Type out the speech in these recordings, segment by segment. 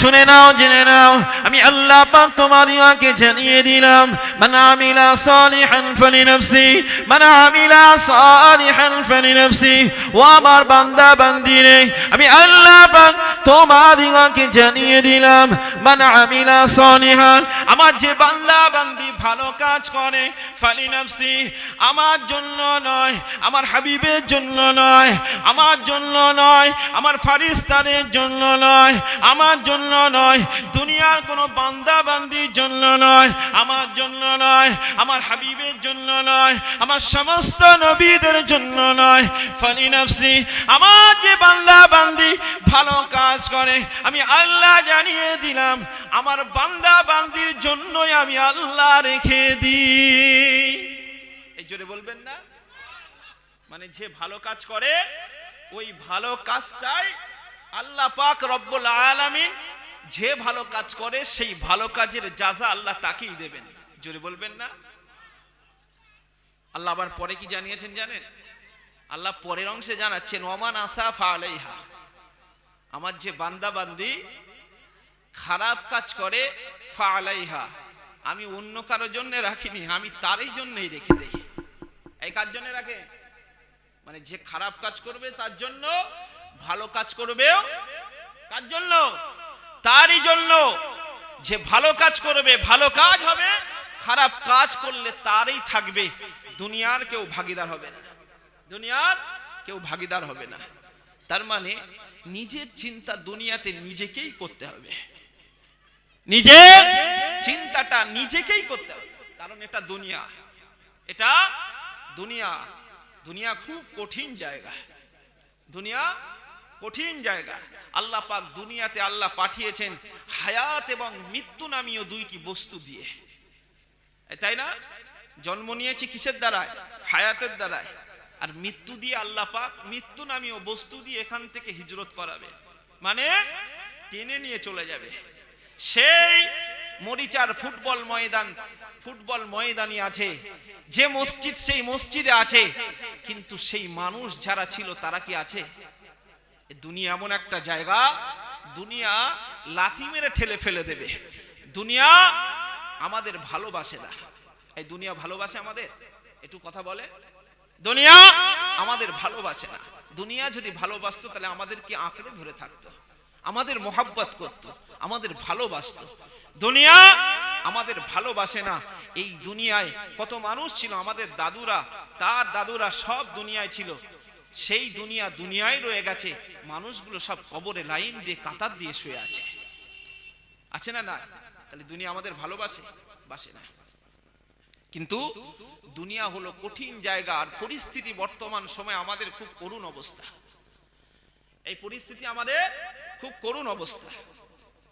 শুনে নাও, জেনে নাও। আমি আল্লাহ পাক তোমাদিওকে জানিয়ে দিলাম। মান আমিলা সালিহান ফালিনাফসি মান আমিলা সালিহান ফালিনাফসি ও আমার বান্দা বান্দিরে আমি আল্লাহ পাক তোমাদিওকে জানিয়ে দিলাম। মান আমিলা সালিহান, আমার যে বান্দা বান্দি ভালো কাজ করে ফালিনাফসি আমার জন্য নয়, আমার হাবিবের জন্য নয়, আমার জন্য নয়, আমার ফারিস্তানের জন্য নয়, আমার জন্য নয়, দুনিয়ার কোনো বান্দা বান্দির জন্য নয়, আমার জন্য নয়, আমার হাবিবের জন্য নয়, আমার সমস্ত নবীদের জন্য নয়। ফানি নফসি, আমার যে বান্দা বান্দি ভালো কাজ করে, আমি আল্লাহ জানিয়ে দিলাম, আমার বান্দা বান্দির জন্যই আমি আল্লাহ রেখে দিই। এই জোরে বলবেন না? মানে যে ভালো কাজ করে, ওই ভালো কাজটাই আল্লাহ পাক রব্বুল আলামিন যে ভালো কাজ করে, সেই ভালো কাজের যাজা আল্লাহ তাকেই দেবেন। জোরে বলবেন না? আল্লাহ আবার পরে কি জানিয়েছেন জানেন? আল্লাহ পরের অংশে জানাচ্ছেন, ওমান আসাফ আলাইহা। আমার যে বান্দা বান্দি খারাপ কাজ করে, ফা আলাইহা। আমি অন্য কারোর জন্য রাখিনি, আমি তারই জন্যই রেখে দেই। এই কার জন্য রাখে? মানে যে খারাপ কাজ করবে, তার জন্য, ভালো কাজ করবেও কার জন্য? তারই জন্য যে ভালো কাজ করবে, ভালো কাজ হবে, খারাপ কাজ করলে তারই থাকবে। দুনিয়ার কেউ ভাগিদার হবে না। দুনিয়ার কেউ ভাগিদার হবে না। তার মানে নিজের চিন্তা দুনিয়াতে নিজেকেই করতে হবে। নিজের চিন্তাটা নিজেকেই করতে হবে। কারণ এটা দুনিয়া। এটা দুনিয়া। দুনিয়া খুব কঠিন জায়গা। দুনিয়া কঠিন জায়গা। আল্লাহ পাক দুনিয়াতে আল্লাহ পাঠিয়েছেন হায়াত এবং মৃত্যু নামীয় দুইটি বস্তু দিয়ে। তাই না? জন্ম নিয়েছি কিসের দ্বারায়? হায়াতের দ্বারায়। আর মৃত্যু দিয়ে আল্লাহ পাক মৃত্যু নামীয় বস্তু দিয়ে এখান থেকে হিজরত করাবে। মানে টেনে নিয়ে চলে যাবে। সেই মরিচার ফুটবল ময়দান, ফুটবল ময়দানই আছে। যে মসজিদ, সেই মসজিদে আছে। কিন্তু সেই মানুষ যারা ছিল, তারা কি আছে? দুনিয়া এমন একটা জায়গা, দুনিয়া লাথি মেরে ঠেলে ফেলে দেবে। দুনিয়া আমাদের ভালোবাসে না। এই দুনিয়া ভালোবাসে আমাদের? একটু কথা বলে। দুনিয়া আমাদের ভালোবাসে না। দুনিয়া যদি ভালোবাসতো, তাহলে আমাদের কি আঁকড়ে ধরে থাকতো। আমাদের মোহাব্বত করত, আমাদের ভালোবাসত। দুনিয়া আমাদের ভালোবাসে না। এই দুনিয়ায় কত মানুষ ছিল? আমাদের দাদুরা, তার দাদুরা সব দুনিয়ায় ছিল। সেই দুনিয়া দুনিয়ায় রয়ে গেছে। মানুষগুলো সব কবরে লাইন দিয়ে, কাতার দিয়ে শুয়ে আছে। আছে না না? তাহলে দুনিয়া আমাদের ভালোবাসে? বাসে না। কিন্তু দুনিয়া হলো কঠিন জায়গা আর পরিস্থিতি বর্তমান সময় আমাদের খুব করুণ অবস্থা। এই পরিস্থিতি আমাদের খুব করুণ অবস্থা।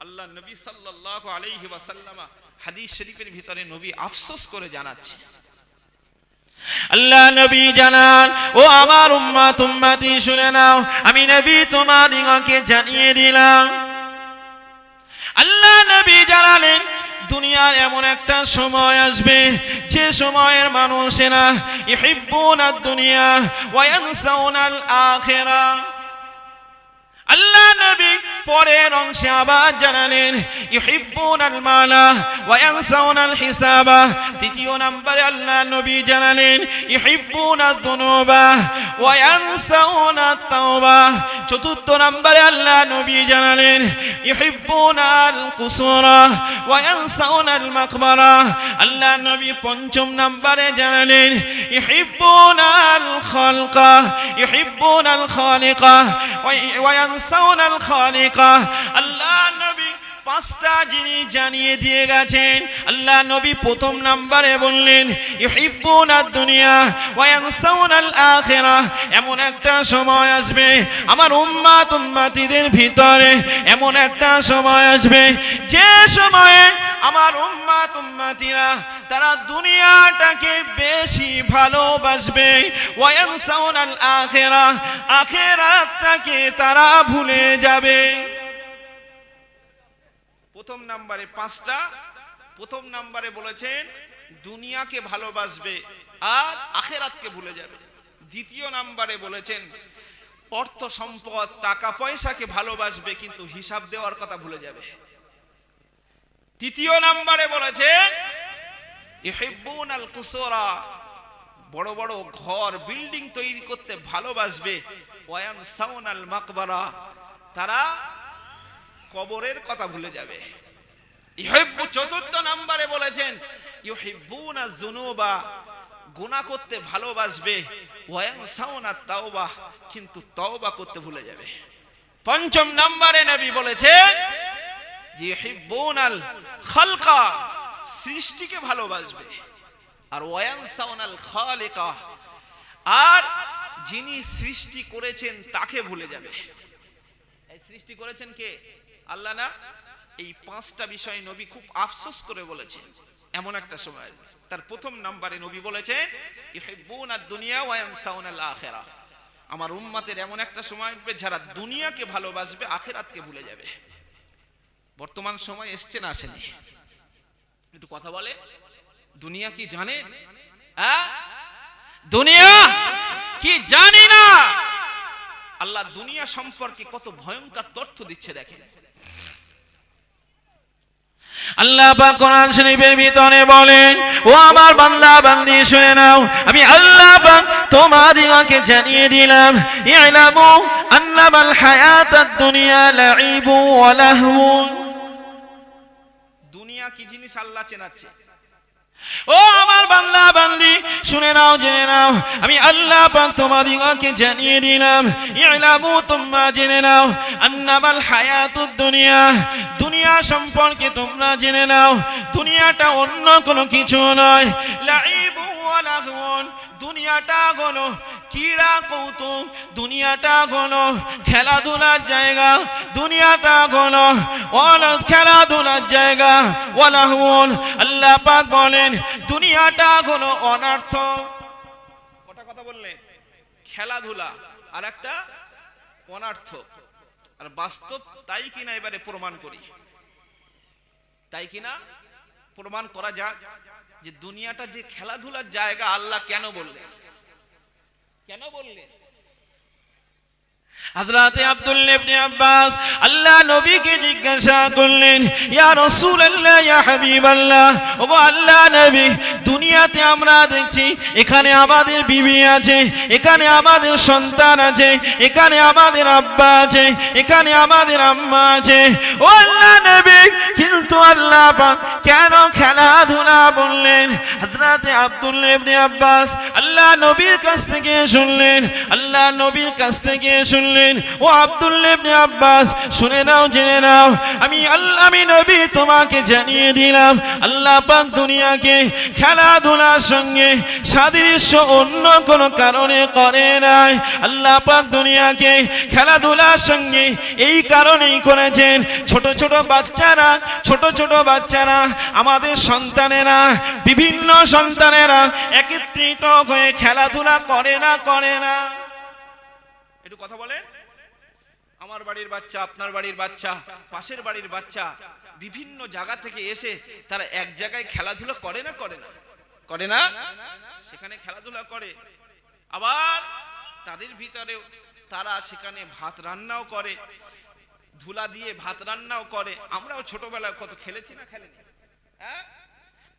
আল্লাহ নবী সাল্লাল্লাহু আলাইহি ওয়াসাল্লামা হাদিস শরীফের ভিতরে নবী আফসোস করে জানাচ্ছে আল্লাহ নবী জানান, ও আমার উম্মা তুম্মাতি শুনে নাও, আমি নবী তোমার দিগকে জানিয়ে দিলাম। আল্লাহ নবী জানালেন, দুনিয়ার এমন একটা সময় আসবে, যে সময়ের মানুষেরা ইহিব্বুনা দুনিয়া ওয়া ইয়ানসাউনাল আখিরা আল্লাহ নবী পরের অংশে আবার জানালেন ইউহিব্বুনাল মালা ওয়া ইয়ানসাউনাল হিসাবা তৃতীয় নম্বরে আল্লাহ নবী জানালেন ইউহিব্বুনাদ দুনুবা ওয়া ইয়ানসাউনাত তাওবা চতুর্থ নম্বরে আল্লাহ নবী জানালেন ইউহিব্বুনাল কুসুরা ওয়া ইয়ানসাউনাল মাকবারা আল্লাহ নবী পঞ্চম নম্বরে জানালেন ইউহিব্বুনাল খালকা ইউহিব্বুনাল খালিকা ওয়া ইয়ানসাউনাল খালিকা। আল্লাহ নবী পাঁচটা জিনিস জানিয়ে দিয়ে গেছেন। আল্লাহ নবী প্রথম নাম্বারে বললেন দুনিয়া এমন একটা সময় আসবে, আমার উম্মাত উম্মাতিদের ভিতরে এমন একটা সময় আসবে। যে সময়ে আমার উম্মাত উম্মাতিরা তারা দুনিয়াটাকে বেশি ভালোবাসবে। আখিরাহ আখিরাতটাকে তারা ভুলে যাবে। প্রথম নাম্বারে পাঁচটা, প্রথম নাম্বারে বলেছেন, দুনিয়াকে ভালোবাসবে আর আখেরাতকে ভুলে যাবে। দ্বিতীয় নাম্বারে বলেছেন, অর্থ সম্পদ, টাকা পয়সাকে ভালোবাসবে, কিন্তু হিসাব দেওয়ার কথা ভুলে যাবে। তৃতীয় নাম্বারে বলেছে ইহিব্বুন আল কুসরা বড় বড় ঘর, বিল্ডিং তৈরি করতে ভালোবাসবে। ওয়ান সাউন আল মাকবারা তারা কবরের কথা ভুলে যাবে। ইহিব্বু চতুর্থ নাম্বারে বলেছেন, ইউহিব্বুনা যুনুবা। গুনাহ করতে ভালোবাসবে। ওয়ান সাউনা তাওবা। কিন্তু তওবা করতে ভুলে যাবে। পঞ্চম নাম্বারে নবী বলেছেন যে ইউহিব্বুনাল খালকা সৃষ্টিকে ভালোবাসবে। আর ওয়ান সাউনাল খালিকা, আর যিনি সৃষ্টি করেছেন তাকে ভুলে যাবে। এই সৃষ্টি করেছেন কে? আল্লাহ না? এই পাঁচটা বিষয় নবী খুব আফসোস করে বলেছেন। এমন একটা সময়। তার প্রথম নাম্বারে নবী বলেছেন ইউহিব্বুনাদ দুনিয়া ওয়া ইয়ানসাউনাল আখিরা। আমার উম্মতের এমন একটা সময় আসবে, যারা দুনিয়াকে ভালোবাসবে, আখিরাতকে ভুলে যাবে। বর্তমান সময় এসছে না আসেনি। একটু কথা বলে। দুনিয়া কি জানেন হ্যাঁ? দুনিয়া কি জানি না? আল্লাহ দুনিয়া সম্পর্কে কত ভয়ঙ্কর তথ্য দিচ্ছে দেখেন। আল্লাহ কোরআন শরীফের ভিতরে বলেন, ও আমার বান্দা, বান্দি, শুনে নাও, আমি আল্লাহ পাক তোমাদিগকে জানিয়ে দিলাম ইলামু আন্নামাল হায়াতাদ দুনিয়া লাইবু ওয়া লাহবুন দুনিয়া কি জিনিস আল্লাহ চেনাচ্ছে? ও আমার বান্দা, বান্দি, শুনে নাও, জেনে নাও। আমি আল্লাহ পাক তোমাদিগকে জানিয়ে দিলাম, ইলামু তোমরা জেনে নাও, আন্নামাল হায়াতুদ দুনিয়া। দুনিয়া সম্পর্কে তোমরা জেনে নাও, দুনিয়াটা অন্য কোনো কিছু নয়। লাইবু ওয়া লাহবুন দুনিয়াটা হলো ক্রীড়া কৌতুক, দুনিয়াটা হলো খেলাধুলার জায়গা, দুনিয়াটা হলো অল- খেলাধুলার জায়গা, ওয়ালাহুন, আল্লাহ পাক বলেন, দুনিয়াটা হলো অনার্থ। কটা কথা বললেন খেলাধুলা আর একটা অনার্থ। আর বাস্তব তাই কিনা এবারে প্রমাণ করি। তাই কিনা? প্রমাণ করা যাক যে দুনিয়াটা যে খেলাধুলার জায়গা আল্লাহ কেন বললেন? কেন বললেন হযরতে আব্দুল্লাহ ইবনে আব্বাস আল্লাহ নবীকে জিজ্ঞাসা করলেন, ইয়া রাসূলুল্লাহ, ইয়া হাবিবাল্লাহ? ও আল্লাহ নবী, দুনিয়াতে আমরা দেখছি, এখানে আমাদের বিবি আছে, এখানে আমাদের সন্তান আছে, এখানে আমাদের আব্বা আছে, এখানে আমাদের আম্মা আছে। ও আল্লাহ নবী, কিন্তু আল্লাহ পাক কেন খেলাধুলা বললেন? হযরতে আব্দুল্লাহ ইবনে আব্বাস আল্লাহ নবীর কাছ থেকে শুনলেন, আল্লাহ নবীর কাছ থেকে শুনলেন ও আব্দুল্লাহ ইবনে আব্বাস, শুনে নাও, জেনে নাও, আমি আল্লাহ, আমি নবী তোমাকে জানিয়ে দিলাম, আল্লাহ পাক দুনিয়াকে খেলাধুলার সঙ্গে সাদৃশ্য অন্য কোনো কারণে করে নাই। আল্লাহ পাক দুনিয়াকে খেলাধুলার সঙ্গে এই কারণেই করেছেন, ছোট ছোট বাচ্চারা, ছোট ছোট বাচ্চারা, আমাদের সন্তানেরা, বিভিন্ন সন্তানেরা একত্রিত হয়ে খেলাধুলা করে না করে না। কথা বলেন? আমার বাড়ির বাচ্চা, আপনার বাড়ির বাচ্চা, পাশের বাড়ির বাচ্চা বিভিন্ন জায়গা থেকে এসে তারা এক জায়গায় খেলাধুলা করে না করে না? করে না? সেখানে খেলাধুলা করে। আবার তাদের ভিতরেও তারা সেখানে ভাত রান্নাও করে, ধুলা দিয়ে ভাত রান্নাও করে। আমরাও ছোটবেলায় কত খেলেছি না খেলেনি? হ্যাঁ?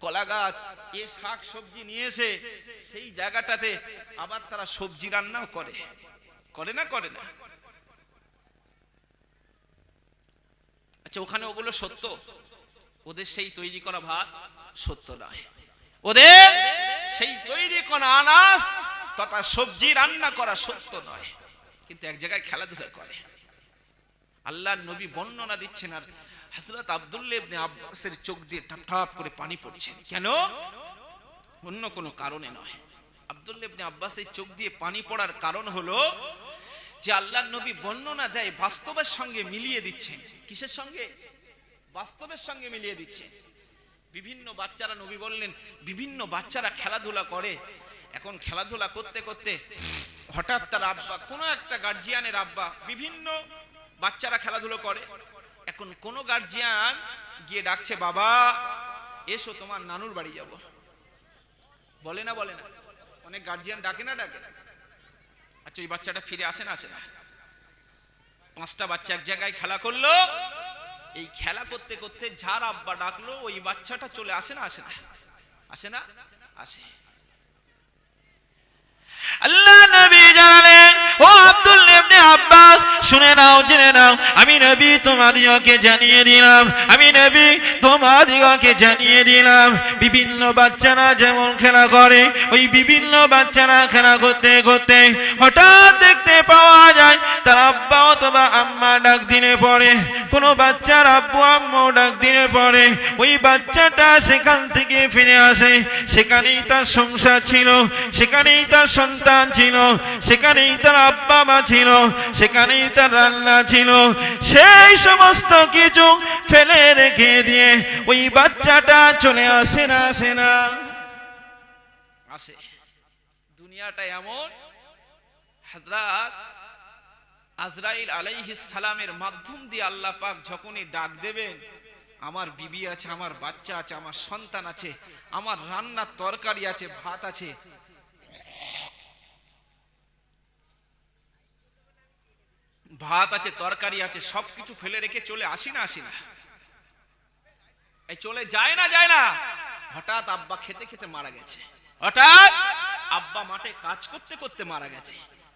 কলা গাছ, এ শাক সবজি নিয়ে এসে সেই জায়গাটাতে আবার তারা সবজি রান্নাও করে। করে না করে না? আচ্ছা ওখানে ওগুলো সত্য। ওদের সেই তৈরি করা ভাত সত্য নয়। ওদের সেই তৈরি করা আনাজ তথা সবজি রান্না করা সত্য নয়। কিন্তু এক জায়গায় খেলাধুলা করে। আল্লাহর নবী বর্ণনা দিচ্ছেন, আর হযরত আব্দুল্লাহ ইবনে আব্বাসের চোখ দিয়ে টাপ করে পানি পড়ছে। কেন? অন্য কোনো কারণে নয়। আব্দুল্লাহ ইবনে আব্বাসের চোখ দিয়ে পানি পড়ার কারণ হলো যে আল্লাহর নবী বর্ণনা দেয়, বাস্তবের সঙ্গে মিলিয়ে দিচ্ছেন। কিসের সঙ্গে? বাস্তবের সঙ্গে মিলিয়ে দিচ্ছেন। বিভিন্ন বাচ্চারা নবী বললেন, বিভিন্ন বাচ্চারা খেলাধুলা করে। এখন খেলাধুলা করতে করতে হঠাৎ তার আব্বা, কোনো একটা গার্জিয়ানের আব্বা, বিভিন্ন বাচ্চারা খেলাধুলো করে। এখন কোনো গার্জিয়ান গিয়ে ডাকছে, বাবা, এসো, তোমার নানুর বাড়ি যাব। বলে না বলে না। অনেক গার্জিয়ান ডাকে না, ডাকে। আচ্ছা ওই বাচ্চাটা ফিরে আসে না আসে না। পাঁচটা বাচ্চা এক জায়গায় খেলা করল। এই খেলা করতে করতে যার আব্বা ডাকলো, ওই বাচ্চাটা চলে আসে না আসে না। আসে না? আসে। আল্লাহ নবী জানালেন, ও আব্দুল ইবনে আব্বাস শুনে নাও, জেনে নাও। আমি নবী তোমাদিগকে জানিয়ে দিলাম। আমি নবী তোমাদিগকে জানিয়ে দিলাম। বিভিন্ন বাচ্চারা যেমন খেলা করে, ওই বিভিন্ন বাচ্চারা খেলা করতে করতে হঠাৎ দেখতে পাওয়া যায়, তার আব্বা অথবা আম্মা ডাক দিনে পড়ে। কোনো বাচ্চার আব্বু আম্মু ডাক দিনে পড়ে। ওই বাচ্চাটা সেখান থেকে ফিরে আসে। সেখানেই তার সংসার ছিল, সেখানেই তার সন্তান ছিল, সেখানেই তার আব্বা মা ছিল, সেখানেই তার রান্না ছিল, সেই সমস্ত কিছু ফেলে রেখে দিয়ে ওই বাচ্চাটা চলে আসে না আসে না। দুনিয়াটা এমন, হযরত আজরাইল আলাইহিস সালামের মাধ্যম দিয়ে আল্লাহ পাক যখনই ডাক দেবেন, আমার বিবি আছে, আমার বাচ্চা আছে, আমার সন্তান আছে, আমার রান্নার তরকারি আছে, ভাত আছে ভাত আছে, তরকারি আছে, সবকিছু ফেলে রেখে চলে আসি না আসি না। এই চলে যায় না যায় না। হঠাৎ আব্বা খেতে খেতে মারা গেছে। হঠাৎ আব্বা মাঠে কাজ করতে করতে মারা গেছে।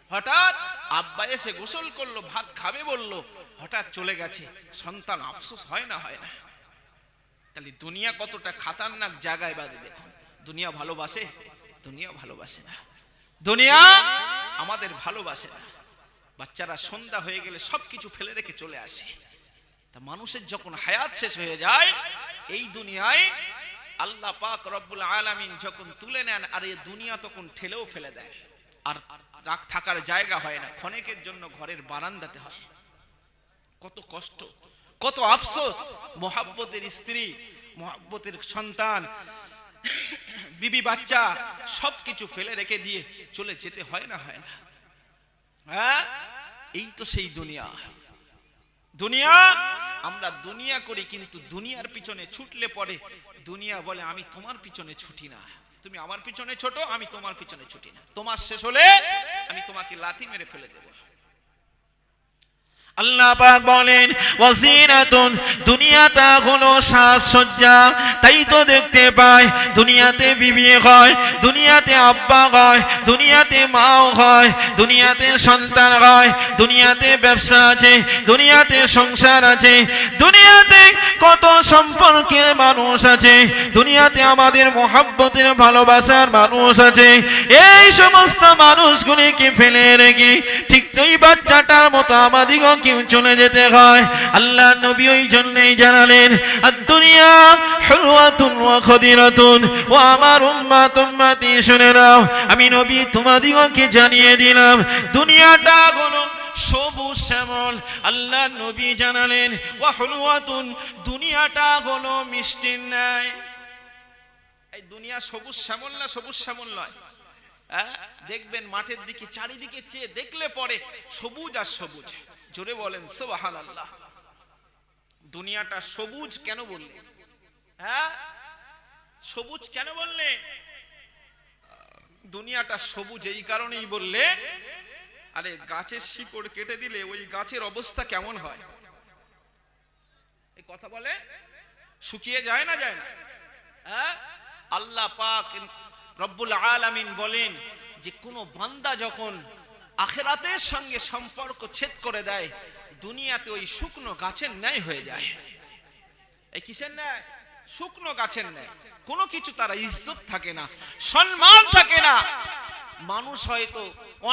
হঠাৎ আব্বা এসে গোসল করল, ভাত খাবে বলল। হঠাৎ চলে গেছে। সন্তান আফসোস হয় না হয় না। তাহলে দুনিয়া কতটা খাতারনাক জায়গায় বাদে দেখুন। দুনিয়া ভালোবাসে দুনিয়া ভালোবাসে না। দুনিয়া আমাদের ভালোবাসে না। বাচ্চারা সন্ধ্যা হয়ে গেলে সবকিছু ফেলে রেখে চলে আসে। তা মানুষের যখন হায়াত শেষ হয়ে যায়, এই দুনিয়ায় আল্লাহ পাক রব্বুল আলামিন যখন তুলে নেন, আর এই দুনিয়া তখন ঠেলেও ফেলে দেয়। আর রাখ থাকার জায়গা হয় না, ক্ষণেকের জন্য ঘরের বারান্দাতে হয়। কত কষ্ট, কত আফসোস, মোহাব্বতের স্ত্রী, মোহাব্বতের সন্তান, বিবি বাচ্চা, সবকিছু ফেলে রেখে দিয়ে চলে যেতে হয় না হয় না। হ্যাঁ? এই তো সেই দুনিয়া। দুনিয়া? আমরা দুনিয়া করি কিন্তু দুনিয়ার পিছনে ছুটলে পরে দুনিয়া বলে আমি তোমার পিছনে ছুটি না। তুমি আমার পিছনে ছোট আমি তোমার পিছনে ছুটি না। তোমার শেষ হলে আমি তোমাকে লাথি মেরে ফেলে দেবো। আল্লাহ পাক বলেন ওয়াজিনাতুন দুনিয়াটা হলো সাজসজ্জা। তাই তো দেখতে পাই, দুনিয়াতে বিবি হয়, দুনিয়াতে আব্বা হয়, দুনিয়াতে মাও হয়, দুনিয়াতে সন্তান হয়, দুনিয়াতে ব্যবসা আছে, দুনিয়াতে সংসার আছে, দুনিয়াতে কত সম্পর্কের মানুষ আছে, দুনিয়াতে আমাদের মোহাব্বতের ভালোবাসার মানুষ আছে। এই সমস্ত মানুষগুলিকে ফেলে রেখে ঠিক ওই বাচ্চাটার মতো আমাদিগকে চলে যেতে হয়? আল্লাহ নবী ওই জন্যই জানালেন আর দুনিয়া হলুয়াতুন ওয়া খদিরাতুন, ও আমার উম্মাত উম্মাতি শুনে নাও, আমি নবী তোমাদিগকে জানিয়ে দিলাম, দুনিয়াটা হলো সবুজ শ্যামল। আল্লাহ নবী জানালেন হলুয়াতুন দুনিয়াটা এই দুনিয়া সবুজ শ্যামল না সবুজ শ্যামল নয়? হ্যাঁ? দেখবেন মাঠের দিকে, চারিদিকে চেয়ে দেখলে পরে সবুজ আর সবুজ। জোরে বলেন সোবাহান আল্লাহ দুনিয়াটা সবুজ কেন বললে? হ্যাঁ? সবুজ কেন বললে? দুনিয়াটা সবুজ এই কারণেই বললে, আরে গাছের শিকড় কেটে দিলে ওই গাছের অবস্থা কেমন হয়? এই কথা বলে? শুকিয়ে যায় না যায় না? হ্যাঁ? আল্লাহ পাক রব্বুল আলামিন বলেন যে কোন বান্দা যখন আখেরাতের সঙ্গে সম্পর্ক ছেদ করে দেয়, দুনিয়াতে ওই শুকনো গাছের ন্যায় হয়ে যায়। এই কিসের ন্যায়? শুকনো গাছের ন্যায়। কোনো কিছু তারা ইজ্জত থাকে না, সম্মান থাকে না। মানুষ হয়তো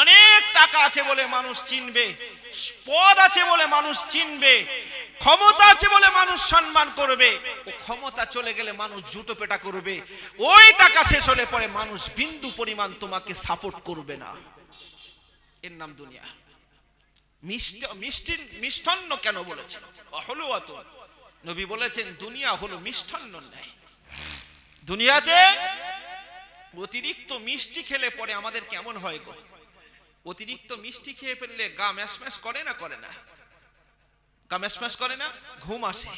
অনেক টাকা আছে বলে মানুষ চিনবে, পদ আছে বলে মানুষ চিনবে, ক্ষমতা আছে বলে মানুষ সম্মান করবে। ও ক্ষমতা চলে গেলে মানুষ জুতো পেটা করবে। ওই টাকা শেষ হলে পরে মানুষ বিন্দু পরিমাণ তোমাকে সাপোর্ট করবে না। এর নাম দুনিয়া। মিষ্ট, মিষ্টির মিষ্টান্ন কেন বলেছেন? হলো অত নবী বলেছেন, দুনিয়া হলো মিষ্টান্ন ন্যায়। দুনিয়াতে অতিরিক্ত মিষ্টি খেলে পরে আমাদের কেমন হয় গো? অতিরিক্ত মিষ্টি খেয়ে ফেললে গা ম্যাশ করে না করে না? গা ম্যাশ করে না? ঘুম আসে।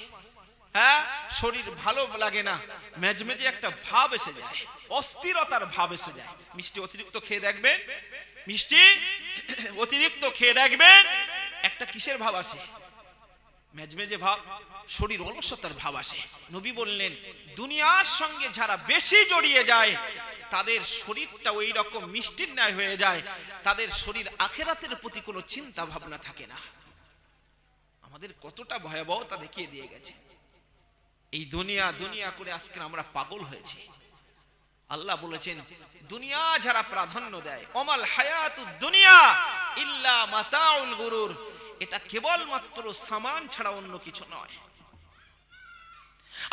হ্যাঁ? শরীর ভালো লাগে না। মেজমেজে একটা ভাব এসে যায়। অস্থিরতার ভাব এসে যায়। মিষ্টি অতিরিক্ত খেয়ে দেখবেন মিষ্টি? অতিরিক্ত খেয়ে দেখবেন একটা কিসের ভাব আসে মেজমেজে ভাব, শরীর অলসতার ভাব আসে নবী বললেন, দুনিয়ার সঙ্গে যারা বেশি জড়িয়ে যায়, তাদের শরীরটা ওই রকম মিষ্টির ন্যায় হয়ে যায়। তাদের শরীর আখেরাতের প্রতি কোনো চিন্তা ভাবনা থাকে না। আমাদের কতটা ভয়াবহতা দেখিয়ে দিয়ে গেছে। এই দুনিয়া দুনিয়া করে আজকে আমরা পাগল হয়েছি। আল্লাহ বলেছেন, দুনিয়া যারা প্রাধান্য দেয় অমাল হায়াতু দুনিয়া ইল্লা মাতাউল গুরুর। এটা কেবলমাত্র সামান ছাড়া অন্য কিছু নয়।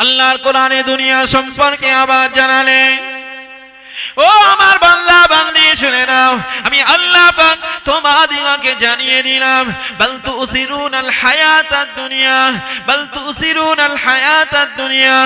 আল্লাহর কোরআনে দুনিয়া সম্পর্কে আবার জানালেন ও আমার বাংলা বান্দি, শুনে নাও। আমি আল্লাহ পাক তোমাদিগকে জানিয়ে দিলাম, বল তুসিরুন আল হায়াতাদ দুনিয়া, বল তুসিরুন আল হায়াতাদ দুনিয়া,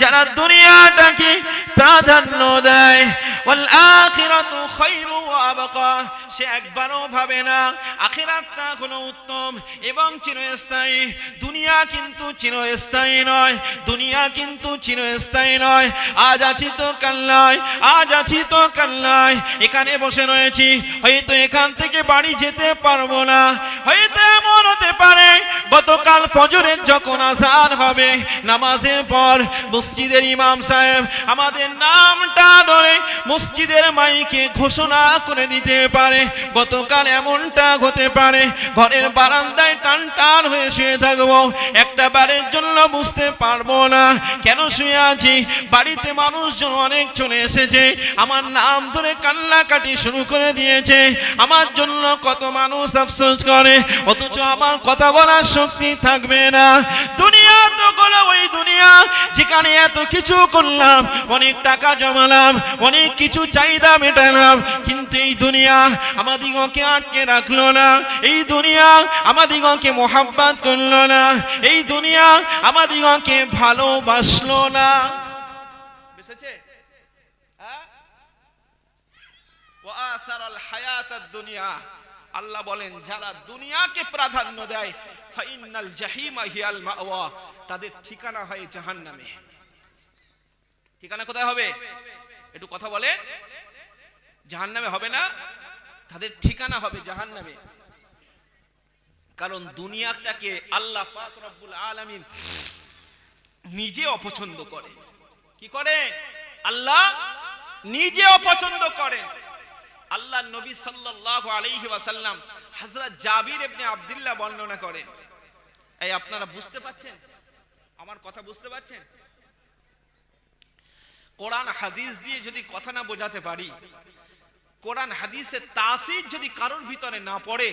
যারা দুনিয়াটাকে প্রাধান্য দেয়, ওয়াল আখিরাতু খায়রু ওয়া আবকা। সে একবারও ভাবে না, আখেরাতটা কোনো উত্তম এবং চিরস্থায়ী। দুনিয়া কিন্তু চিরস্থায়ী নয়, দুনিয়া কিন্তু চিরস্থায়ী নয়। আজ আছি তো কাল নয় আজ আছি তো কাল নয় এখানে বসে রয়েছি। হয়তো এখান থেকে বাড়ি যেতে পারব না। হয়তো এমন হতে পারে, গতকাল ফজরের যখন আজান হবে, নামাজের পর মসজিদের ইমাম সাহেব আমাদের নামটা ধরে মসজিদের মাইকে ঘোষণা করে দিতে পারে। গতকাল এমনটা হতে পারে, ঘরের বারান্দায় টান টান হয়ে শুয়ে থাকব। একটা বারের জন্য বুঝতে পারব না। কেন শুয়ে আছি? বাড়িতে মানুষজন অনেক চলে এসেছে। আমার নাম ধরে কান্নাকাটি শুরু করে দিয়েছে। আমার জন্য কত মানুষ আফসোস করে, অথচ আমার কথা বলার শক্তি থাকবে না। দুনিয়া তো হলো ওই দুনিয়া, যেখানে এত কিছু করলাম, অনেক টাকা জমালাম, অনেক কিছু চাহিদা মেটালাম, কিন্তু এই দুনিয়া আমাদিগকে আটকে রাখল না। এই দুনিয়া আমাদিগকে মোহাব্বত করল না। এই দুনিয়া আমাদিগকে ভালোবাসলো না। বেসেছে হ্যাঁ? আল্লাহ বলেন, যারা দুনিয়াকে প্রাধান্য দেয় ফাইনাল জাহিমা হিয়াল মাওয়া। তাদের ঠিকানা হয় জাহান্নামে। ঠিকানা কোথায় হবে? একটু কথা বলে জাহান্নামে হবে না? তাদের ঠিকানা হবে জাহান্নামে। কারণ দুনিয়াটাকে আল্লাহ পাক রব্বুল আলামিন নিজে অপছন্দ করে। কি করে আল্লাহ নিজে অপছন্দ করেন। আল্লাহ নবী সাল্লাল্লাহু আলাইহি ওয়াসাল্লাম হযরত জাবির ইবনে আব্দুল্লাহ বর্ণনা করেন। এই আপনারা বুঝতে পারছেন? আমার কথা বুঝতে পারছেন? কোরআন হাদিস দিয়ে যদি কথা না বোঝাতে পারি, কোরআন হাদিসের তাসির যদি কারোর ভিতরে না পড়ে,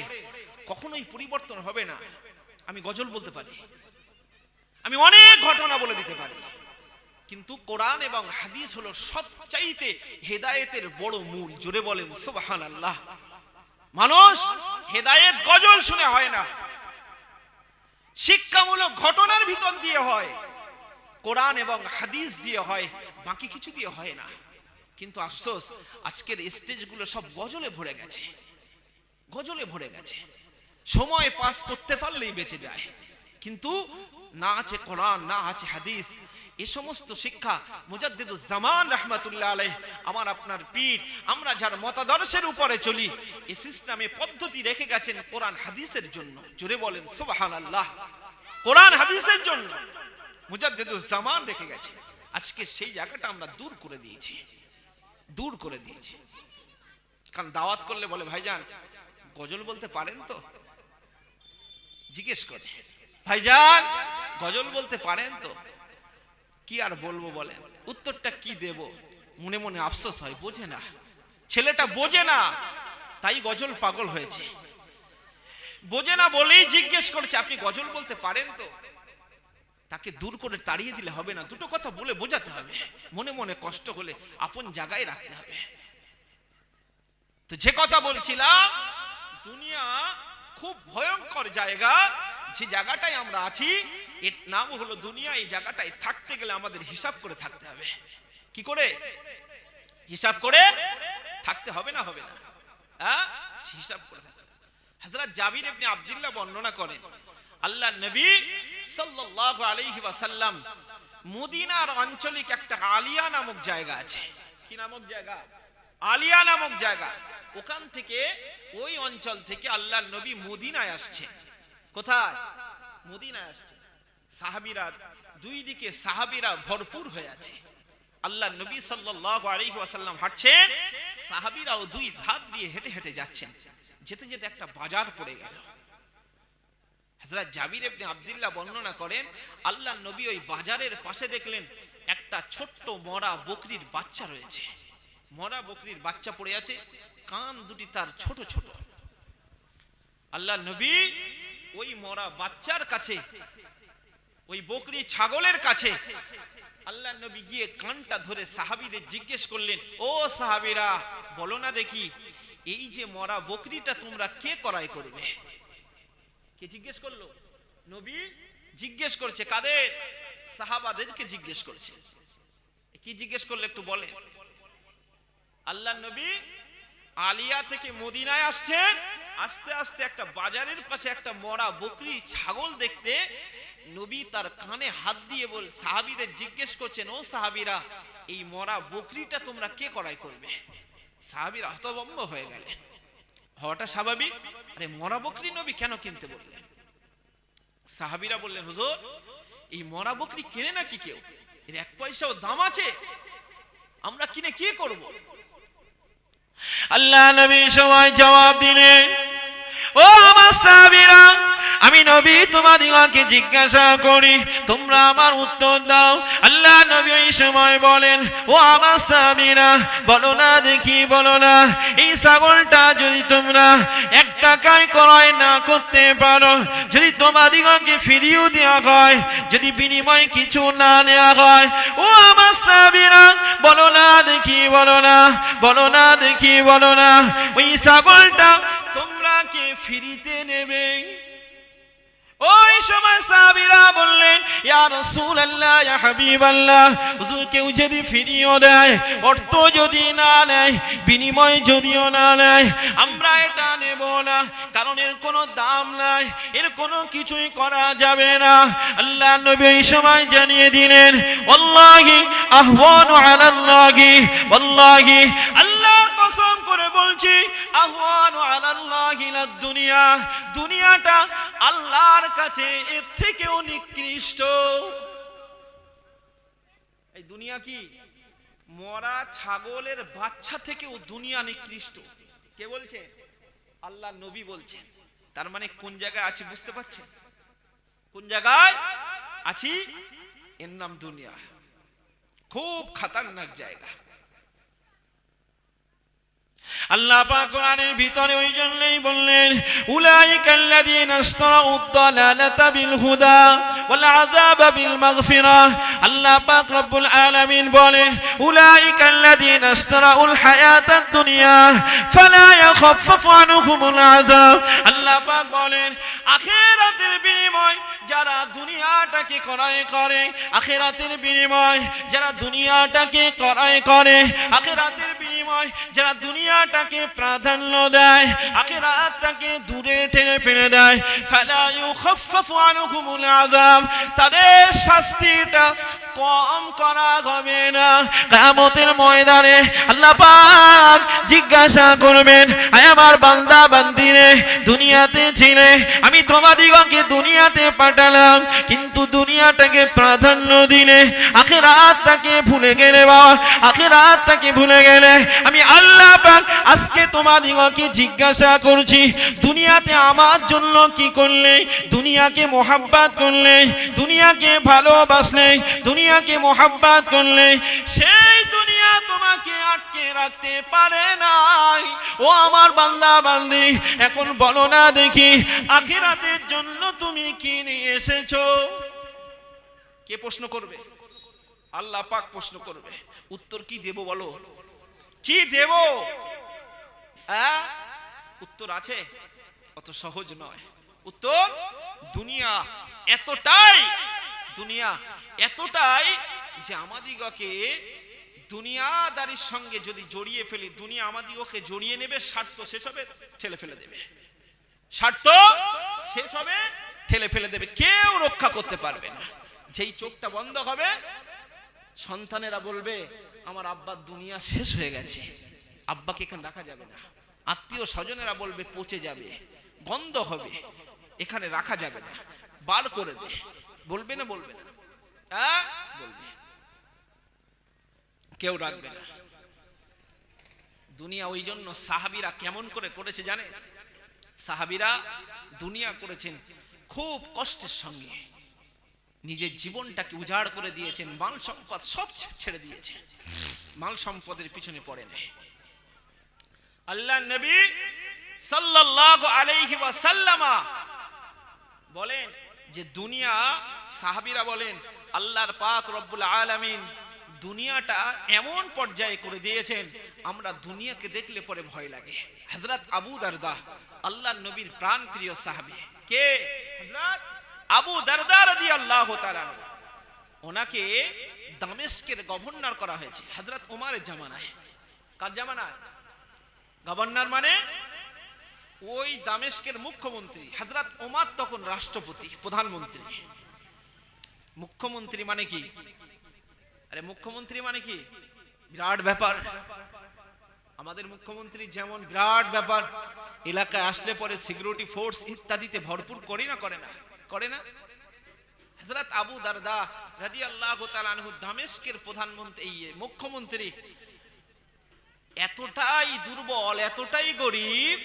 কখনোই পরিবর্তন হবে না। আমি গজল বলতে পারি। আমি অনেক ঘটনা বলে দিতে পারি। কিন্তু কোরআন এবং হাদিস হলো সবচাইতে হেদায়েতের বড় মূল। জোরে বলেন সুবহান আল্লাহ মানুষ হেদায়েত গজল শুনে হয় না। শিক্ষামূলক ঘটনার ভিতর দিয়ে হয়। কোরআন এবং হাদিস দিয়ে হয়, বাকি কিছু দিয়ে হয় না। কিন্তু আফসোস, আজকের স্টেজগুলো সব গজলে ভরে গেছে। গজলে ভরে গেছে। সময় পাস করতে পারলেই বেঁচে যায়। কিন্তু না আছে কোরআন, না আছে হাদিস এ সমস্ত শিক্ষা মুজাদ্দিদুজ জামান রহমাতুল্লাহ আলাইহ, আমার আপনার পীর, আমরা যার মতাদর্শের উপরে চলি এই সিস্টেমে পদ্ধতি রেখে গেছেন কোরআন হাদিসের জন্য। জোরে বলেন, সুবহানাল্লাহ। কোরআন হাদিসের জন্য মুজাদ্দিদুজ জামান রেখে গেছে। আজকে সেই জায়গাটা আমরা দূর করে দিয়েছি। দূর করে দিয়েছি। কারণ দাওয়াত করলে বলে, ভাইজান, গজল বলতে পারেন তো? জিজ্ঞেস করে, ভাইজান, গজল বলতে পারেন তো? কি আর বলব বলেন? উত্তরটা কি দেব? মনে মনে আফসোস হয়, বোঝে না। ছেলেটা বোঝে না, তাই গজল পাগল হয়েছে। বোঝে না বলেই জিজ্ঞেস করেছে, আপনি গজল বলতে পারেন তো? তাকে দূর করে তাড়িয়ে দিলে হবে না, দুটো কথা বলে বোঝাতে হবে। মনে মনে কষ্ট হলে আপন জায়গায় রাখতে হবে। তো যে কথা বলছিলাম, দুনিয়া খুব ভয়ঙ্কর জায়গা যে জায়গাটায় আমরা আছি, এর নাম হলো দুনিয়া। এই জায়গাটায় থাকতে গেলে আমাদের হিসাব করে থাকতে হবে। কি করে? হিসাব করে থাকতে হবে না হবে না? হ্যাঁ? হিসাব করে থাকতে। হযরত জাবির ইবনে আব্দুল্লাহ বর্ণনা করেন, আল্লাহ নবী সাল্লাল্লাহু আলাইহি ওয়াসাল্লাম মদিনার আঞ্চলিক একটা আলিয়া নামক জায়গা আছে। কি নামক জায়গা? আলিয়া নামক জায়গা। ওখান থেকে ওই অঞ্চল থেকে আল্লাহ নবী মদিনায় আসছে। কোথায়? মদিনায় আসছে। সাহাবিরা, দুই দিকে সাহাবিরা ভরপুর হয়ে আছে। আল্লাহ নবী সাল্লাল্লাহু হাঁটছেন, সাহাবিরাও দুই ধাপ দিয়ে হেঁটে হেঁটে যাচ্ছেন। যেতে যেতে একটা বাজার পড়ে গেল। হযরত জাবির ইবনে আব্দুল্লাহ বর্ণনা করেন, আল্লাহ নবী ওই বাজারের পাশে দেখলেন একটা ছোট্ট মরা বকরির বাচ্চা রয়েছে। মরা বকরির বাচ্চা পড়ে আছে, কান দুটি তার ছোট ছোট। আল্লাহ নবী ওই মরা বাচ্চার কাছে, ওই বকরি ছাগলের কাছে। আল্লাহ নবী গিয়ে কানটা ধরে সাহাবীদের জিজ্ঞেস করলেন, ও সাহাবীরা, বলো না দেখি, এই যে মরা বকরিটা তোমরা কে করাই করবে? কে জিজ্ঞেস করল? নবী জিজ্ঞেস করছে, কাদের? সাহাবাদেরকে জিজ্ঞেস করছে। কি জিজ্ঞেস করলে একটু বলে আল্লাহ নবী আলিয়া থেকে মদিনায় আসছেন আস্তে আস্তে একটা বাজারের পাশে একটা মরা বকরি ছাগল দেখতে নবী তার কানে হাত দিয়ে বল সাহাবীদের জিজ্ঞেস করছেন, ও সাহাবিরা, এই মরা বকরিটা তোমরা কে করাই করবে? সাহাবীরা হতভম্ব হয়ে গেলেন। হওয়াটা স্বাভাবিক। আরে মরা বকরি নবী কেন কিনতে বললেন? সাহাবিরা বললেন, হুজুর, এই মরা বকরি কেনে নাকি কেউ? এর এক পয়সাও দাম আছে। আমরা কিনে কি করব? আল্লাহ নবী সময় জবাব দিলেন ও আমার সাহাবীরা আমি নবী তোমাদিগকে জিজ্ঞাসা করি, তোমরা আমার উত্তর দাও। আল্লাহ নবী ওই সময় বলেন, ও আমার স্বামীরা বলো না দেখি, বলো না। এই ছাগলটা যদি তোমরা এক টাকায় ক্রয় না করতে পারো, যদি তোমাদিগকে ফিরিয়েও দেওয়া হয়, যদি বিনিময় কিছু না নেওয়া হয়, ও আমার স্বামীরা বলো না দেখি, বলো না বলো না দেখি, বলো না। ওই ছাগলটা তোমরা কে ফিরিতে নেবে? ওই সময় সাহাবীরা বললেন, ইয়া রাসূলুল্লাহ, ইয়া হাবিবাল্লাহ, হুজুর, কেউ যদি ফিরিয়ে দেয়, অর্থ যদি না নেয়, বিনিময় যদিও না নেয়, আমরা এটা নেব না, কারণ এর কোনো দাম নাই, এর কোনো কিছুই করা যাবে না। আল্লাহ নবী এই সময় জানিয়ে দিলেন, ওয়াল্লাহি আহওয়ানু আলাল্লাহি, ওয়াল্লাহি বলছি দুনিয়া। দুনিয়াটা আল্লাহর কাছে এর থেকেও নিকৃষ্ট। এই দুনিয়া কি? মরা ছাগলের বাচ্চা থেকেও দুনিয়া নিকৃষ্ট। কে বলছে? আল্লাহ নবী বলছেন। তার মানে কোন জায়গায় আছি বুঝতে পারছেন? কোন জায়গায় আছি? এর নাম দুনিয়া। খুব খাতারনাক জায়গা। আল্লাহ পাক কোরআনের ভিতরে ওই জন্যই বললেন উলাইকাল্লাযীনা ইশতারাউ দালালাতা বিল হুদা ওয়াল আযাবা বিল মাগফিরা আল্লাহ পাক রব্বুল আলামিন বলেন উলাইকাল্লাযীনা ইশতারাউল হায়াতাদ দুনিয়া, ফালা ইয়াখাফফাফু আনহুমুল আযাব। আল্লাহ পাক বলেন, আখিরাতের বিনিময় যারা দুনিয়াটাকে ক্রয় করে, আখিরাতের বিনিময়, যারা দুনিয়াটাকে ক্রয় করে, আখিরাতের বিনিময়, যারা দুনিয়াটাকে প্রাধান্য দেয়, আখিরাতটাকে দূরে ঠেলে ফেলে দেয়। ফালা ইউখাফফাফু আনহুমুল আযাব, তাদের শাস্তিটা কম করা হবে না। কিয়ামতের ময়দানে আল্লাহ পাক জিজ্ঞাসা করবেন, আয় আমার বান্দা বান্দিরে, দুনিয়াতে ছিলে, আমি তোমাদিগকে দুনিয়াতে পাঠালাম। কিন্তু দুনিয়াটাকে প্রাধান্য দিলে আখিরাতটাকে ভুলে গেলে বাবা, আখিরাতটাকে ভুলে গেলে আমি আল্লাহ আজকে তোমাদিগকে জিজ্ঞাসা করছি, দুনিয়াতে আমার জন্য কি করলে, দুনিয়াকে মোহাব্বাত করলে, দুনিয়াকে ভালোবাসলে, দুনিয়াকে মোহাব্বাত করলে, সেই তোমাকে আটকে রাখতে পারে নাই। ও আমার বান্দা বান্দি, এখন বলো না দেখি, আখিরাতের জন্য তুমি কি নিয়ে এসেছ? কে প্রশ্ন করবে? আল্লাহ পাক প্রশ্ন করবে। উত্তর কি দেব বলো? কি দেব? হ্যাঁ? উত্তর আছে, অত সহজ নয়। উত্তর, দুনিয়া এতটাই দুনিয়া এতটাই যে আমাদিগকে দুনিয়াদারির সঙ্গে যদি জড়িয়ে ফেলি, দুনিয়া আমাদিগকে জড়িয়ে নেবে, স্বার্থ শেষ হবে, ঠেলে ফেলে দেবে। স্বার্থ শেষ হবে, ঠেলে ফেলে দেবে। কেউ রক্ষা করতে পারবে না। যেই চোখটা বন্ধ হবে, সন্তানেরা বলবে, আমার আব্বার দুনিয়া শেষ হয়ে গেছে। আব্বাকে এখানে রাখা যাবে না। আত্মীয় স্বজনেরা বলবে, পচে যাবে গন্ধ হবে, এখানে রাখা যাবে না। বার করে দে। বলবে না বলবে না। হ্যাঁ বলবে। কেউ রাখবে না। দুনিয়া ওই জন্য সাহাবিরা কেমন করে করেছে জানে সাহাবিরা দুনিয়া করেছেন খুব কষ্টের সঙ্গে। নিজের জীবনটাকে উজাড় করে দিয়েছেন, মাল সম্পদ সব ছেড়ে দিয়েছেন। মাল সম্পদের পিছনে পড়ে নেয় আল্লাহ নবী সাল্লাল্লাহু আলাইহি ওয়াসাল্লামা বলেন যে দুনিয়া, সাহাবীরা বলেন, আল্লাহর পাক রব্বুল আলামিন দুনিয়াটা এমন পর্যায়ে করে দিয়েছেন, আমরা দুনিয়াকে দেখলে পরে ভয় লাগে। হযরত আবু দারদা, আল্লাহর নবীর প্রাণ প্রিয় সাহাবী। কে? আবু দারদা তাআলা আনহু। ওনাকে দামেস্কের গভর্নর করা হয়েছে, হযরত ওমরের জামানায়। কার জামানায়? গভর্নর মানে ওই দামেস্কের মুখ্যমন্ত্রী। হাজরাত ওমার তখন রাষ্ট্রপতি, প্রধানমন্ত্রী। মুখ্যমন্ত্রী মানে কি? আরে মুখ্যমন্ত্রী মানে কি? বিরাট ব্যাপার। আমাদের মুখ্যমন্ত্রী যেমন বিরাট ব্যাপার, এলাকায় আসলে পরে সিকিউরিটি ফোর্স ইত্যাদিতে ভরপুর করে না করে না করে না? হযরত আবু দারদা রাদিয়াল্লাহু তাআলা আনহু দামেস্কের প্রধানমন্ত্রী মুখ্যমন্ত্রী, এতটাই দুর্বল, এতটাই গরিব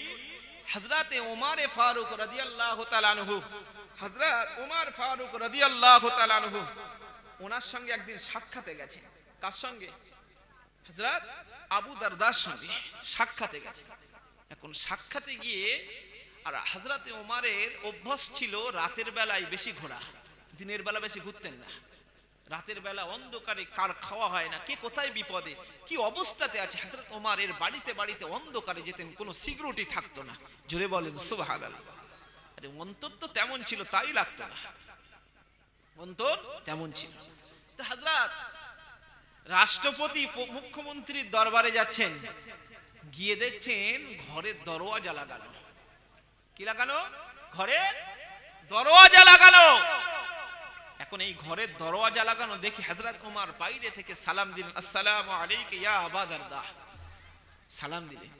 হজরতে ওমারে ফারুক রাদিয়াল্লাহু তাআলা আনহু, হযরত ওমর ফারুক রাদিয়াল্লাহু তাআলা আনহু ওনার সঙ্গে একদিন সাক্ষাতে গেছে। কার সঙ্গে? হযরত আবু দারদার সঙ্গে সাক্ষাতে গেছে। এখন সাক্ষাতে গিয়ে আর হযরতে ওমারের অভ্যাস ছিল রাতের বেলায় বেশি ঘোরা, দিনের বেলা বেশি ঘুরতেন না। রাতের বেলা অন্ধকারে কার খাওয়া হয় না, কে কোথায় বিপদে, কি অবস্থাতে আছে, হযরত ওমর এর বাড়িতে বাড়িতে অন্ধকারে যেতেন, কোনো সিকিউরিটি থাকতো না। জোরে বলেন, সুবহানাল্লাহ। আরে অন্তর তো তেমন ছিল, তাই লাগতো না। অন্তর তেমন ছিল। তো হযরত, রাষ্ট্রপতি মুখ্যমন্ত্রীর দরবারে যাচ্ছেন। গিয়ে দেখছেন ঘরের দরওয়াজা লাগানো। কি লাগানো? ঘরের দরওয়াজা লাগানো। এখন এই ঘরের দরওয়াজা লাগানো দেখি হযরত ওমর বাইরে থেকে সালাম দিলেন, আসসালামু আলাইকা ইয়া আবা দারদা। সালাম দিলেন।